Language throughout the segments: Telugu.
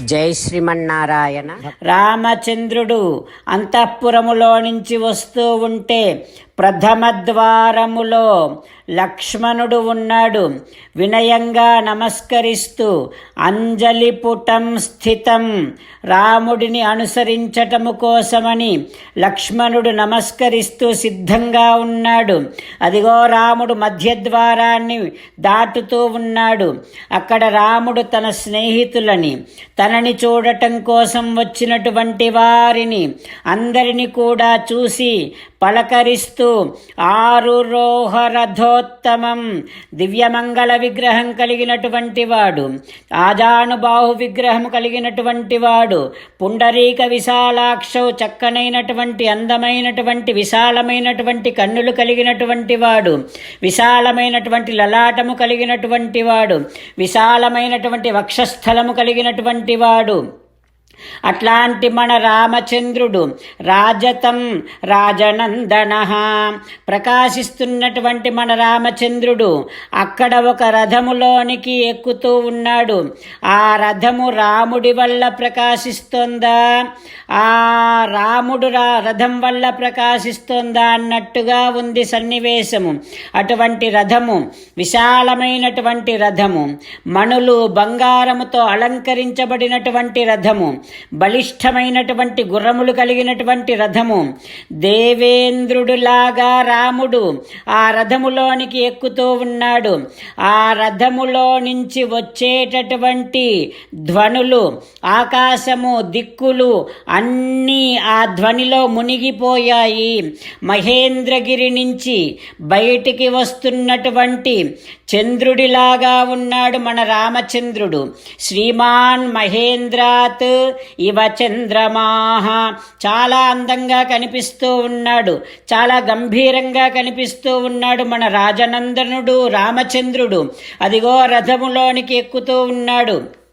జై శ్రీమన్నారాయణ. రామచంద్రుడు అంతఃపురములో నుంచి వస్తూ ఉంటే ప్రథమ ద్వారములో లక్ష్మణుడు ఉన్నాడు. వినయంగా నమస్కరిస్తూ అంజలిపుటం స్థితం. రాముడిని అనుసరించటము కోసమని లక్ష్మణుడు నమస్కరిస్తూ సిద్ధంగా ఉన్నాడు. అదిగో రాముడు మధ్యద్వారాన్ని దాటుతూ ఉన్నాడు. అక్కడ రాముడు తన స్నేహితులని తనని చూడటం కోసం వచ్చినటువంటి వారిని అందరిని కూడా చూసి పలకరిస్తూ ఆరు రోహరథోత్తమం దివ్యమంగళ విగ్రహం కలిగినటువంటి వాడు ఆజానుబాహు విగ్రహం కలిగినటువంటి వాడు పుండరీక విశాలాక్ష చక్కనైనటువంటి అందమైనటువంటి విశాలమైనటువంటి కన్నులు కలిగినటువంటి వాడు విశాలమైనటువంటి లలాటము కలిగినటువంటి వాడు విశాలమైనటువంటి వక్షస్థలము కలిగినటువంటి వాడు అట్లాంటి మన రామచంద్రుడు రాజతం రాజనందన ప్రకాశిస్తున్నటువంటి మన రామచంద్రుడు అక్కడ ఒక రథములోనికి ఎక్కుతూ ఉన్నాడు. ఆ రథము రాముడి వల్ల ప్రకాశిస్తోందా? ఆ రాముడు రా రథం వల్ల ప్రకాశిస్తోందా అన్నట్టుగా ఉంది సన్నివేశము. అటువంటి రథము విశాలమైనటువంటి రథము మణులు బంగారముతో అలంకరించబడినటువంటి రథము బలిష్టమైనటువంటి గుర్రములు కలిగినటువంటి రథము. దేవేంద్రుడులాగా రాముడు ఆ రథములోనికి ఎక్కుతూ ఉన్నాడు. ఆ రథములో నుంచి వచ్చేటటువంటి ధ్వనులు ఆకాశము దిక్కులు అన్నీ ఆ ధ్వనిలో మునిగిపోయాయి. మహేంద్రగిరి నుంచి బయటికి వస్తున్నటువంటి చంద్రుడిలాగా ఉన్నాడు మన రామచంద్రుడు. శ్రీమాన్ మహేంద్రాత్ ఇవ చంద్రమాహ. చాలా అందంగా కనిపిస్తూ ఉన్నాడు. చాలా గంభీరంగా కనిపిస్తూ ఉన్నాడు మన రాజనందనుడు రామచంద్రుడు. అదిగో రథములోనికి ఎక్కుతూ ఉన్నాడు.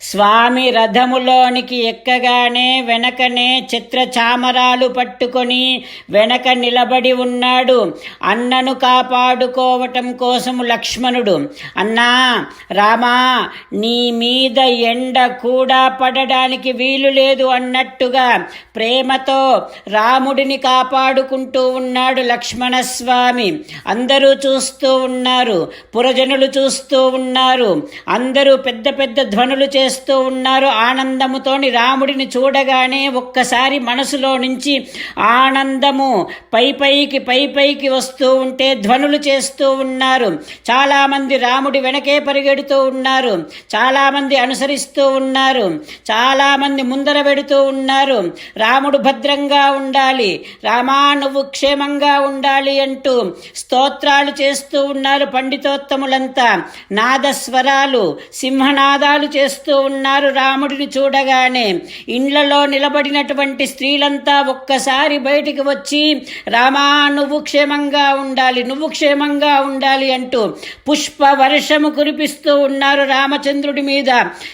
స్వామి రథములోనికి ఎక్కగానే వెనకనే చిత్రచామరాలు పట్టుకొని వెనక నిలబడి ఉన్నాడు. అన్నను కాపాడుకోవటం కోసము లక్ష్మణుడు. అన్నా రామా నీ మీద ఎండ కూడా పడడానికి వీలు లేదు అన్నట్టుగా ప్రేమతో రాముడిని కాపాడుకుంటూ ఉన్నాడు లక్ష్మణస్వామి. అందరూ చూస్తూ ఉన్నారు పురజనులు చూస్తూ ఉన్నారు. అందరూ పెద్ద పెద్ద ధ్వనులు చేస్తూ ఉన్నారు. ఆనందముతోని రాముడిని చూడగానే ఒక్కసారి మనసులో నుంచి ఆనందము పై పైకి పై పైకి వస్తూ ఉంటే ధ్వనులు చేస్తూ ఉన్నారు. చాలామంది రాముడి వెనకే పరిగెడుతూ ఉన్నారు. చాలామంది అనుసరిస్తూ ఉన్నారు. చాలామంది ముందర పెడుతూ ఉన్నారు. రాముడు భద్రంగా ఉండాలి. రామా నువ్వు క్షేమంగా ఉండాలి అంటూ స్తోత్రాలు చేస్తూ ఉన్నారు పండితోత్తములంతా. నాదస్వరాలు సింహనాదాలు చేస్తూ ఉన్నారు రాముడిని చూడగానే. ఇండ్లలో నిలబడినటువంటి స్త్రీలంతా ఒక్కసారి బయటికి వచ్చి రామా నువ్వు క్షేమంగా ఉండాలి నువ్వు క్షేమంగా ఉండాలి అంటూ పుష్ప వర్షము కురిపిస్తూ ఉన్నారు రామచంద్రుడి మీద.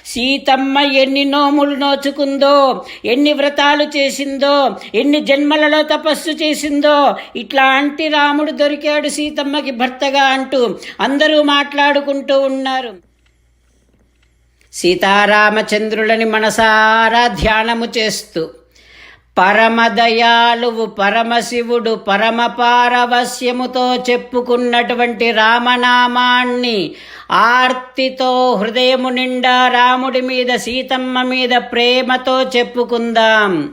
సీతమ్మ ఎన్ని నోములు నోచుకుందో ఎన్ని వ్రతాలు చేసిందో ఎన్ని జన్మలలో తపస్సు చేసిందో ఇట్లాంటి రాముడు దొరికాడు సీతమ్మకి భర్తగా అంటూ అందరూ మాట్లాడుకుంటూ ఉన్నారు. సీతారామచంద్రులని మనసారా ధ్యానము చేస్తూ పరమదయాలువు పరమశివుడు పరమ పారవస్యముతో చెప్పుకున్నటువంటి రామనామాన్ని ఆర్తితో హృదయము నిండా రాముడి మీద సీతమ్మ మీద ప్రేమతో చెప్పుకుందాం.